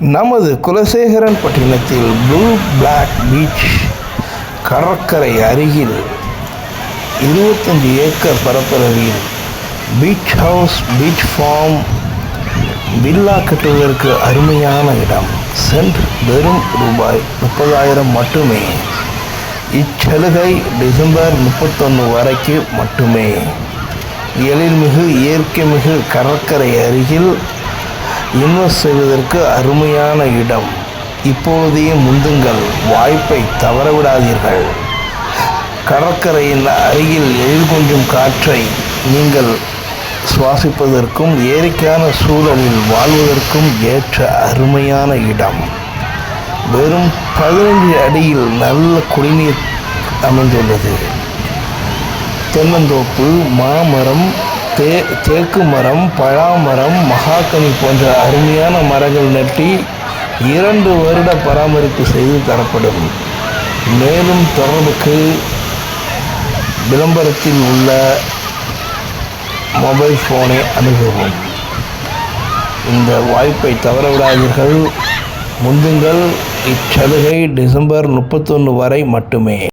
நமது குலசேகரன் பட்டினத்தில் blue flag beach கடற்கரை அருகில் இருபத்தஞ்சி ஏக்கர் பரப்பளவில் beach house beach farm villa கட்டுவதற்கு அருமையான இடம். சென்ட் வெறும் ரூபாய் முப்பதாயிரம் மட்டுமே. இச்சலுகை டிசம்பர் முப்பத்தொன்று வரைக்கு மட்டுமே. எழில்மிகு இயற்கைமிகு கடற்கரை அருகில் இன்வெஸ்ட் செய்வதற்கு அருமையான இடம். இப்பொழுதையே முந்துங்கள் வாய்ப்பை தவறவிடாதீர்கள். கடற்கரையின் அருகில் எதிர்கொஞ்சும் கொஞ்சம் காற்றை நீங்கள் சுவாசிப்பதற்கும் இயற்கையான சூழலில் வாழ்வதற்கும் ஏற்ற அருமையான இடம். வெறும் பதினஞ்சு அடியில் நல்ல குடிநீர் அமைந்துள்ளது. தென்னந்தோப்பு மாமரம் தே தேக்கு மரம் பழாமரம் மகாக்கனி போன்ற அருமையான மரங்கள் நட்டி இரண்டு வருட பராமரிப்பு செய்து தரப்படும். மேலும் தொடர்புக்கு விளம்பரத்தில் உள்ள மொபைல் ஃபோனை அணுகவும். இந்த வாய்ப்பை தவறவிடாதீர்கள். முந்துங்கள். இச்சலுகை டிசம்பர் முப்பத்தொன்று வரை மட்டுமே.